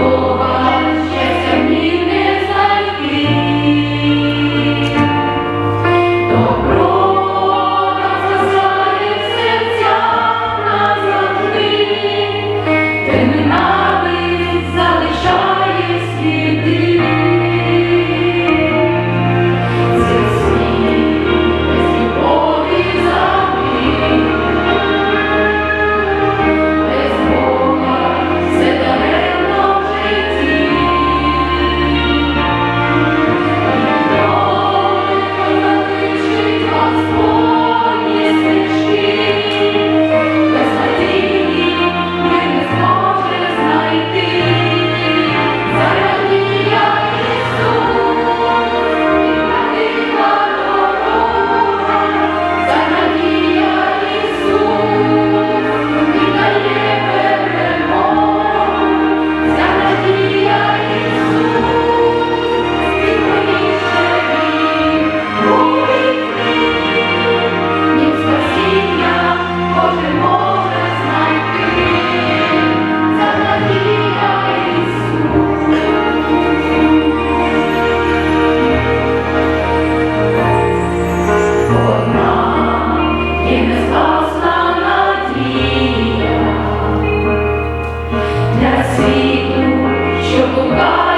Lord. світу, що шукає.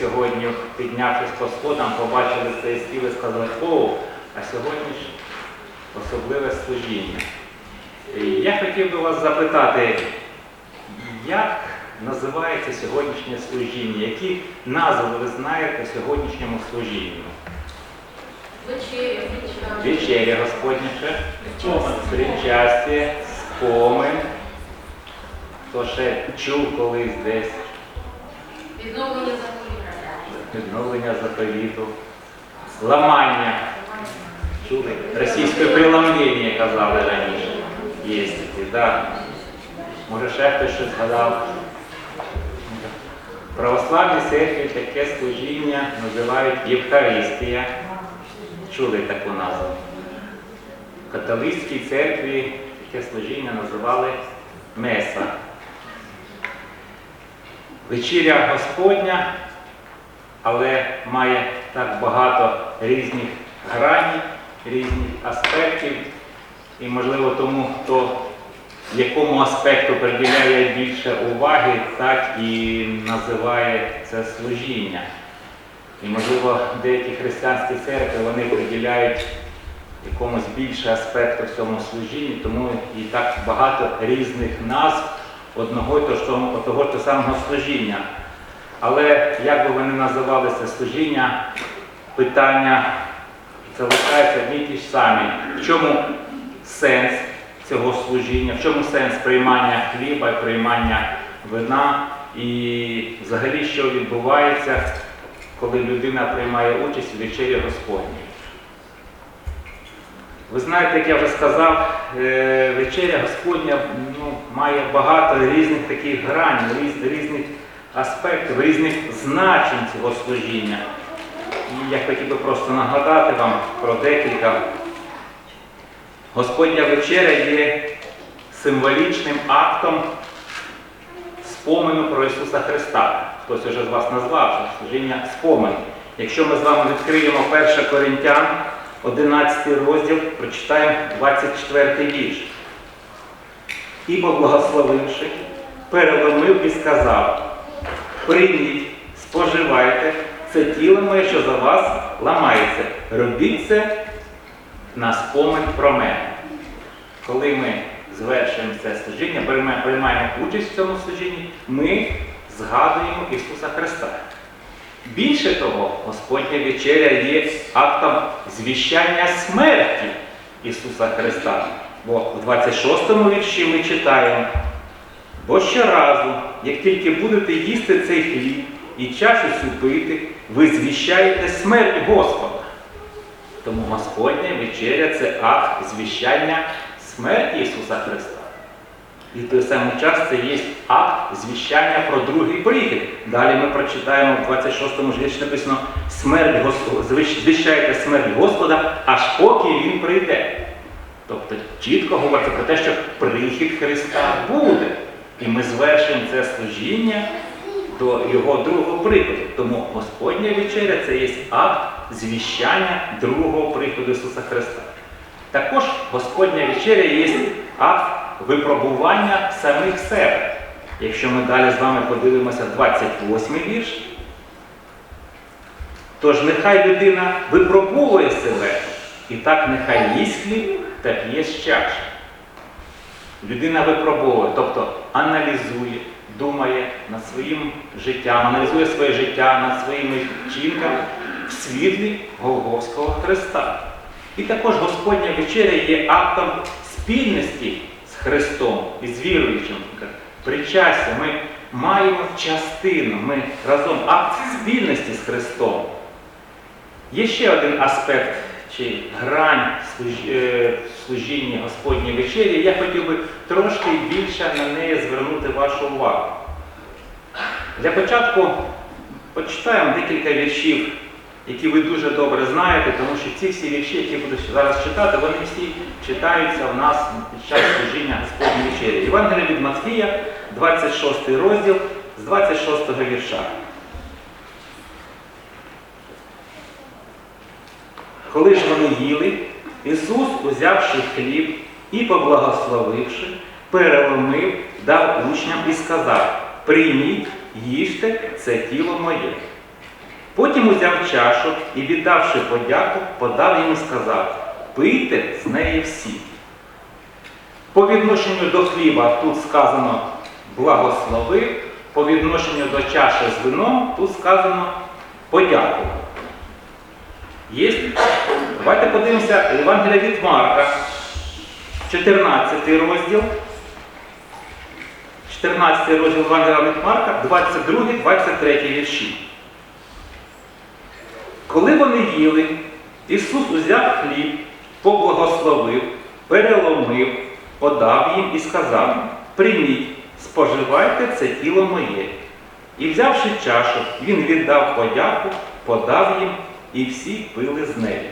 Сьогодні, піднявшись по сходам, побачили цей стіл і сказали, о, а сьогодні ж особливе служіння. Я хотів би вас запитати, як називається сьогоднішнє служіння? Які назви ви знаєте сьогоднішньому служінню? Вечеря, Вечеря Господня ще, причастя, спомин. Хто ще чув колись десь Відновлення. Відновлення заповіту, ламання. Чули? Російське преломлення казали раніше. Є такі, так. Може ще хтось щось згадав. Православній церкві таке служіння називають Євхаристія. Чули таку назву. В католицькій церкві таке служіння називали Меса. Вечіря Господня, але має так багато різних граній, різних аспектів. І, можливо, тому, хто якому аспекту приділяє більше уваги, так і називає це служіння. І, можливо, деякі християнські церкви вони приділяють якомусь більше аспекту в цьому служінні, тому і так багато різних назв одного того того самого служіння. Але як би ви не називали це служіння, питання залишаються одні ті ж самі. В чому сенс цього служіння, в чому сенс приймання хліба приймання вина, і взагалі, що відбувається, коли людина приймає участь у вечері Господній. Ви знаєте, як я вже сказав, е, вечеря Господня ну, має багато різних таких різ- різних аспектів, різних значень цього служіння. І я хотів би просто нагадати вам про декілька. Господня вечеря є символічним актом спомену про Ісуса Христа. Хтось уже з вас назвав це служіння спомен. Якщо ми з вами відкриємо 1 Коринтян, 11 розділ, прочитаємо 24 вірш. Ібо благословивши, переломив і сказав, прийміть, споживайте, це тіло моє, що за вас ламається. Робіть це на спомин про мене. Коли ми звершуємо це служіння, прийма- приймаємо участь в цьому служінні, ми згадуємо Ісуса Христа. Більше того, Господня вечеря є актом звіщання смерті Ісуса Христа. Бо в 26 вірші ми читаємо, бо щоразу, як тільки будете їсти цей хліб і чашу цю ви звіщаєте смерть Господа. Тому Господня вечеря це акт звіщання смерті Ісуса Христа. І в той самий час це є акт звіщання про другий прихід. Далі ми прочитаємо в 26 ж написано смерть Господа, звіщаєте смерть Господа, аж поки Він прийде. Тобто чітко говориться про те, що прихід Христа буде. І ми звершимо це служіння до Його другого приходу. Тому Господня вечеря це є акт звіщання другого приходу Ісуса Христа. Також Господня вечеря є акт випробування самих себе. Якщо ми далі з вами подивимося 28 вірш, тож нехай людина випробовує себе, і так нехай їсть хліб та п'є з чаші. Людина випробовує, тобто аналізує, думає над своїм життям, аналізує своє життя над своїми вчинками в світлі Голговського Христа. І також Господня вечеря є актом спільності з Христом і з віруючим. Причастя, ми маємо частину, ми разом акт спільності з Христом. Є ще один аспект чи грань е, служінні Господній вечері. Я хотів би трошки більше на неї звернути вашу увагу. Для початку почитаємо декілька віршів, які ви дуже добре знаєте, тому що ці всі вірші, які буду зараз читати, вони всі читаються в нас під час служіння Господньої вечері. Євангелія від Матфія, 26 розділ з 26 вірша. Коли ж вони їли, Ісус, узявши хліб і поблагословивши, переломив, дав учням і сказав: Прийміть, їжте, це тіло моє. Потім узяв чашу і, віддавши подяку, подав їм і сказав: Пийте з неї всі. По відношенню до хліба тут сказано благословив, по відношенню до чаші з вином тут сказано подякував. Є? Давайте подивимося Євангелія від Марка, 14 розділ. 14 розділ Євангелія від Марка, 22-23 вірші. Коли вони їли, Ісус узяв хліб, поблагословив, переломив, подав їм і сказав: Прийміть, споживайте це тіло моє. І взявши чашу, він віддав подяку, подав їм, і всі пили з неї.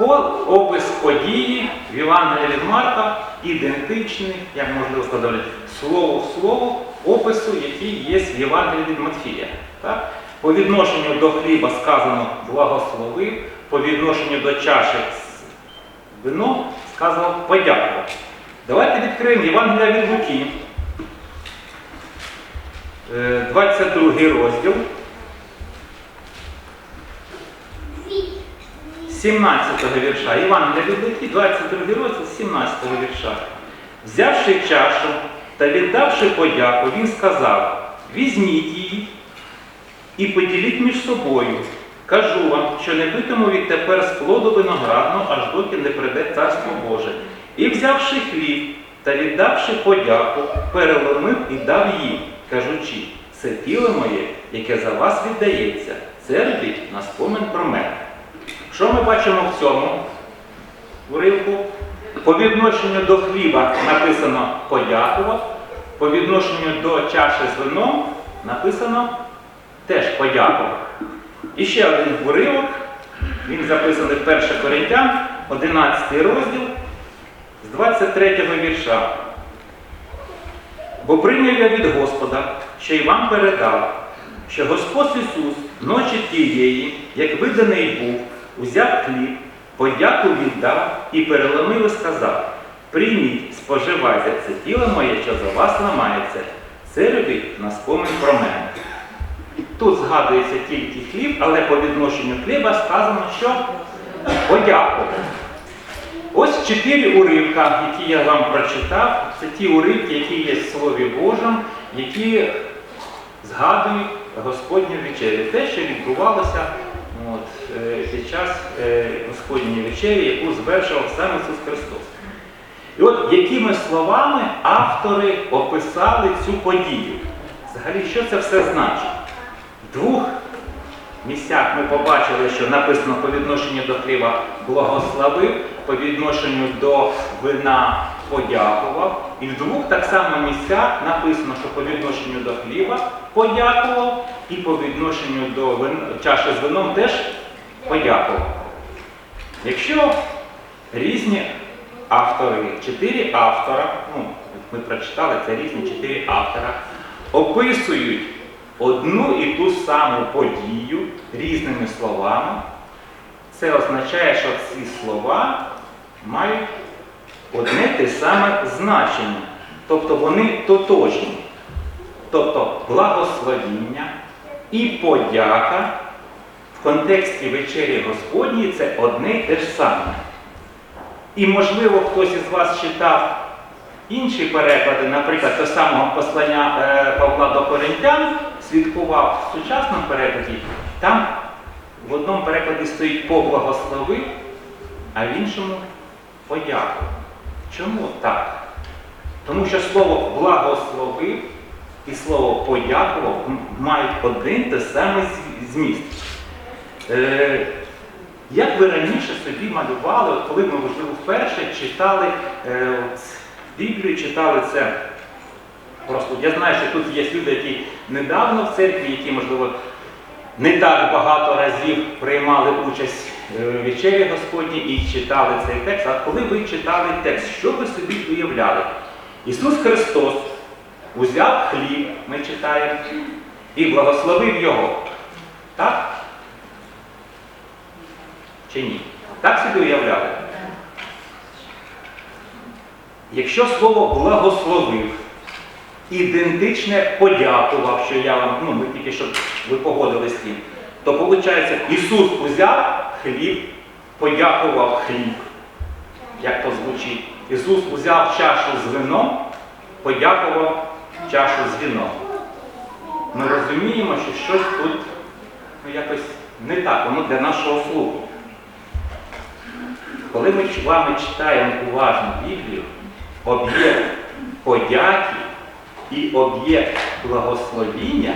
Опис події в Євангелії від Марка ідентичний, як можливо сказати, слово в слово опису, який є в Євангелії від Матфія. Так? По відношенню до хліба сказано благословив, по відношенню до чаші з вином сказано подякував. Давайте відкриємо Євангелія від Луки, е, 22 розділ. 17 вірша. Іван від 22 розділ, 17-го вірша. Взявши чашу та віддавши подяку, він сказав: Візьміть її і поділіть між собою. Кажу вам, що не питиму відтепер з плоду виноградного, аж доки не прийде царство Боже. І взявши хліб та віддавши подяку, переломив і дав їм, кажучи, це тіло моє, яке за вас віддається, це робіть на спомин про мене. Що ми бачимо в цьому уривку? По відношенню до хліба написано подякував, по відношенню до чаші з вином написано теж подякував. І ще один уривок, він записаний в 1 Коринтян, 11 розділ, з 23 вірша. Бо прийняв я від Господа, що й вам передав, що Господь Ісус ночі тієї, як виданий був, узяв хліб, подяку віддав і переломив і сказав: Прийміть, споживайте це тіло моє, що за вас ламається, це робіть на спомин про мене. Тут згадується тільки хліб, але по відношенню хліба сказано, що подякував. Ось чотири уривка, які я вам прочитав. Це ті уривки, які є в Слові Божому, які згадують Господню вечерю. Те, що відбувалося от, е, під час е, Господньої вечері, яку звершував сам Ісус Христос. І от якими словами автори описали цю подію? Взагалі, що це все значить? В двох місцях ми побачили, що написано по відношенню до хліба благословив, по відношенню до вина подякував. І в двох так само місцях написано, що по відношенню до хліба подякував, і по відношенню до вин... чаші з вином теж подякував. Якщо різні автори, чотири автора, ну, ми прочитали, це різні чотири автора, описують одну і ту саму подію різними словами, це означає, що ці слова мають одне те саме значення. Тобто вони тотожні. Тобто благословіння і подяка в контексті вечері Господній це одне й те ж саме. І, можливо, хтось із вас читав інші переклади, наприклад, того самого послання е, Павла до Коринтян, слідкував в сучасному перекладі, там в одному перекладі стоїть поблагословив, а в іншому подякував. Чому так? Тому що слово благословив і слово подякував мають один те самий зміст. Е, як ви раніше собі малювали, коли ми, можливо, вперше читали е, от, Біблію, читали це просто. Я знаю, що тут є люди, які недавно в церкві, які, можливо, не так багато разів приймали участь вечері Господній і читали цей текст. А коли ви читали текст, що ви собі уявляли? Ісус Христос узяв хліб, ми читаємо, і благословив його. Так? Чи ні? Так собі уявляли? Якщо слово благословив, ідентичне подякував, що я вам, ну ми тільки щоб ви погодились з тим, то виходить, Ісус узяв хліб, подякував хліб. Як то звучить? Ісус узяв чашу з вином, подякував чашу з віном. Ми розуміємо, що щось тут ну, якось не так, воно для нашого слуху. Коли ми з вами читаємо уважно Біблію, об'єкт подяки і об'єкт благословіння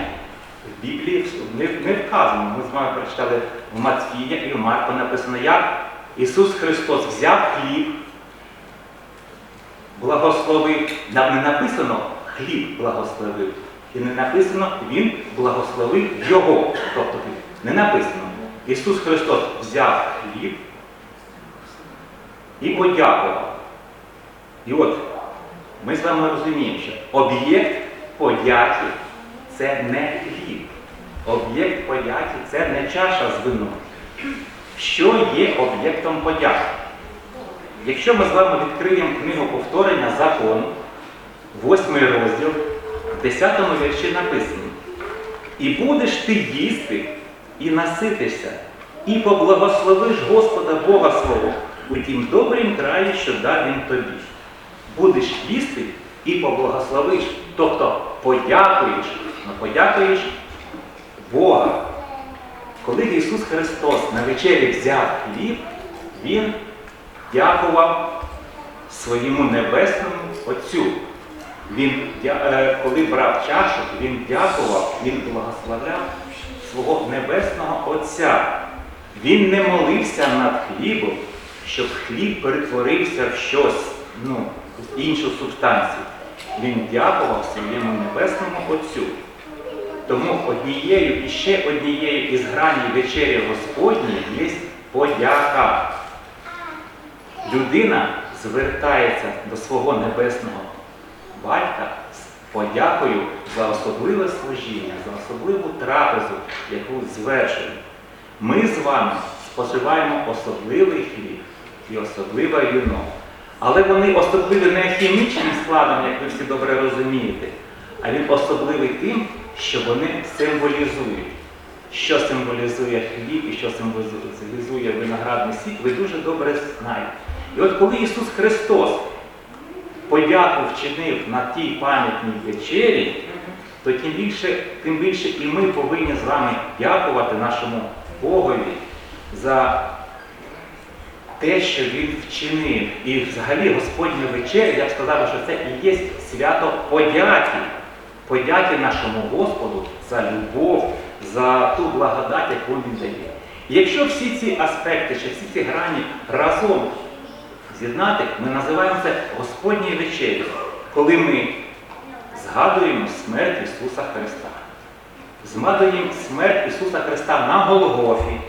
в Біблії не, вказано. Ми з вами прочитали в Матфія і в Марка написано, як Ісус Христос взяв хліб, благословив. Нам не написано хліб благословив. І не написано Він благословив Його. Тобто не написано. Ісус Христос взяв хліб і подякував. І от ми з вами розуміємо, що об'єкт подяки це не хліб. Об'єкт подяки це не чаша з вином. Що є об'єктом подяки? Якщо ми з вами відкриємо книгу повторення закону, 8 розділ, в 10 вірші написано: І будеш ти їсти, і наситишся, і поблагословиш Господа Бога свого у тім добрім краї, що дав він тобі. Будеш їсти і поблагословиш, тобто подякуєш, ну подякуєш Бога. Коли Ісус Христос на вечері взяв хліб, Він дякував своєму небесному Отцю. Він, е, коли брав чашу, він дякував, він благословляв свого небесного Отця. Він не молився над хлібом, щоб хліб перетворився в щось, ну, в іншу субстанцію. Він дякував своєму небесному Отцю. Тому однією і ще однією із граней вечері Господньої є подяка. Людина звертається до свого небесного батька з подякою за особливе служіння, за особливу трапезу, яку звершує. Ми з вами споживаємо особливий хліб і особливе віно. Але вони особливі не хімічним складом, як ви всі добре розумієте, а він особливий тим, що вони символізують. Що символізує хліб і що символізує виноградний сік, ви дуже добре знаєте. І от коли Ісус Христос подяку вчинив на тій пам'ятній вечері, то тим більше, тим більше і ми повинні з вами дякувати нашому Богові за те, що Він вчинив. І взагалі Господня вечеря, я б сказав, що це і є свято подяки. Подяки нашому Господу за любов, за ту благодать, яку Він дає. Якщо всі ці аспекти, чи всі ці грані разом з'єднати, ми називаємо це Господньою вечерю, коли ми згадуємо смерть Ісуса Христа. Згадуємо смерть Ісуса Христа на Голгофі.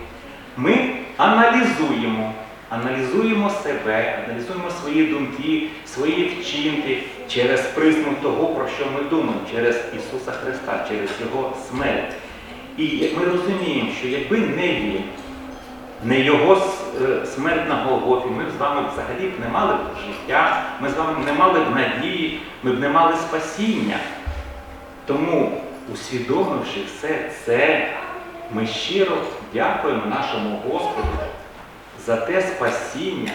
Ми аналізуємо, аналізуємо себе, аналізуємо свої думки, свої вчинки через призму того, про що ми думаємо, через Ісуса Христа, через Його смерть. І ми розуміємо, що якби не Він, не його е, смерть на Голгофі, ми б з вами взагалі б не мали б життя, ми з вами не мали б надії, ми б не мали спасіння. Тому, усвідомивши все це, ми щиро дякуємо нашому Господу за те спасіння,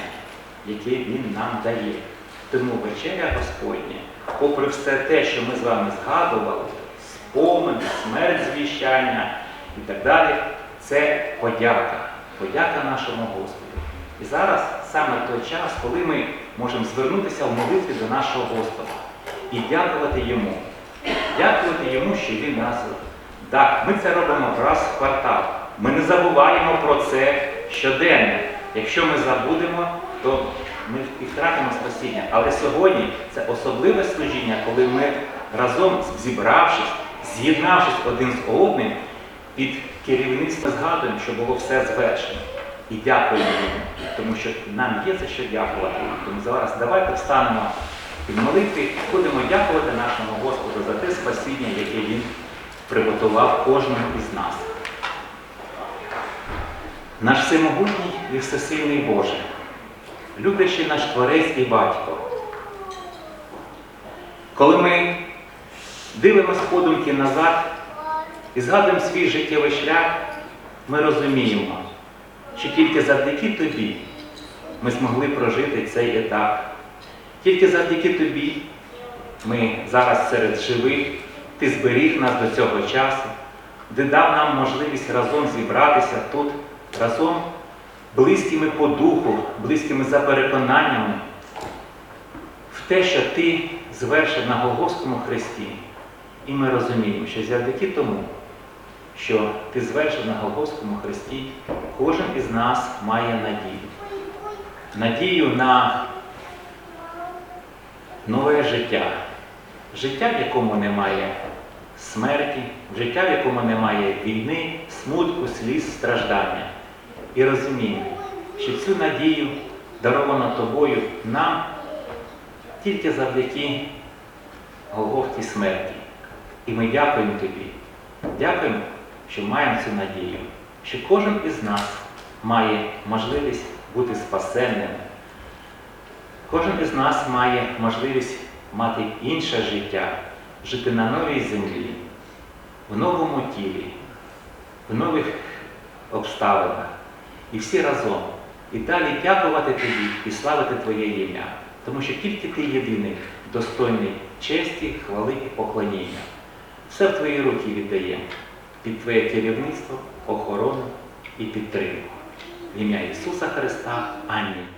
яке Він нам дає. Тому вечеря Господня, попри все те, що ми з вами згадували, спомин, смерть звіщання і так далі, це подяка. Подяка нашому Господу. І зараз саме той час, коли ми можемо звернутися в молитві до нашого Господа і дякувати Йому. Дякувати Йому, що Він нас. Так, ми це робимо раз в квартал. Ми не забуваємо про це щоденно. Якщо ми забудемо, то ми і втратимо спасіння. Але сьогодні це особливе служіння, коли ми разом зібравшись, з'єднавшись один з одним, під керівництвом згадуємо, що було все звершено. І дякуємо йому, тому що нам є за що дякувати. Тому зараз давайте встанемо під молитви і будемо дякувати нашому Господу за те спасіння, яке Він приготував кожному із нас. Наш всемогутній і всесильний Боже, люблячий наш Творець і Батько. Коли ми дивимося подумки назад і згадуємо свій життєвий шлях, ми розуміємо, що тільки завдяки тобі ми змогли прожити цей етап. Тільки завдяки тобі ми зараз серед живих, ти зберіг нас до цього часу, ти дав нам можливість разом зібратися тут, разом близькими по духу, близькими за переконаннями, в те, що ти звершив на Голгофському хресті. І ми розуміємо, що завдяки тому, що ти звершив на Голгофському хресті, кожен із нас має надію. Надію на нове життя. Життя, в якому немає смерті, життя, в якому немає війни, смутку, сліз, страждання. І розуміємо, що цю надію даровано тобою нам тільки завдяки Голгофті смерті. І ми дякуємо тобі. Дякуємо, що маємо цю надію, що кожен із нас має можливість бути спасенним. Кожен із нас має можливість мати інше життя, жити на новій землі, в новому тілі, в нових обставинах. І всі разом. І далі дякувати тобі і славити Твоє ім'я. Тому що тільки ти єдиний, достойний честі, хвали і поклоніння. Все в твої руки віддаємо під Твоє керівництво, охорону і підтримку. В ім'я Ісуса Христа. Амінь.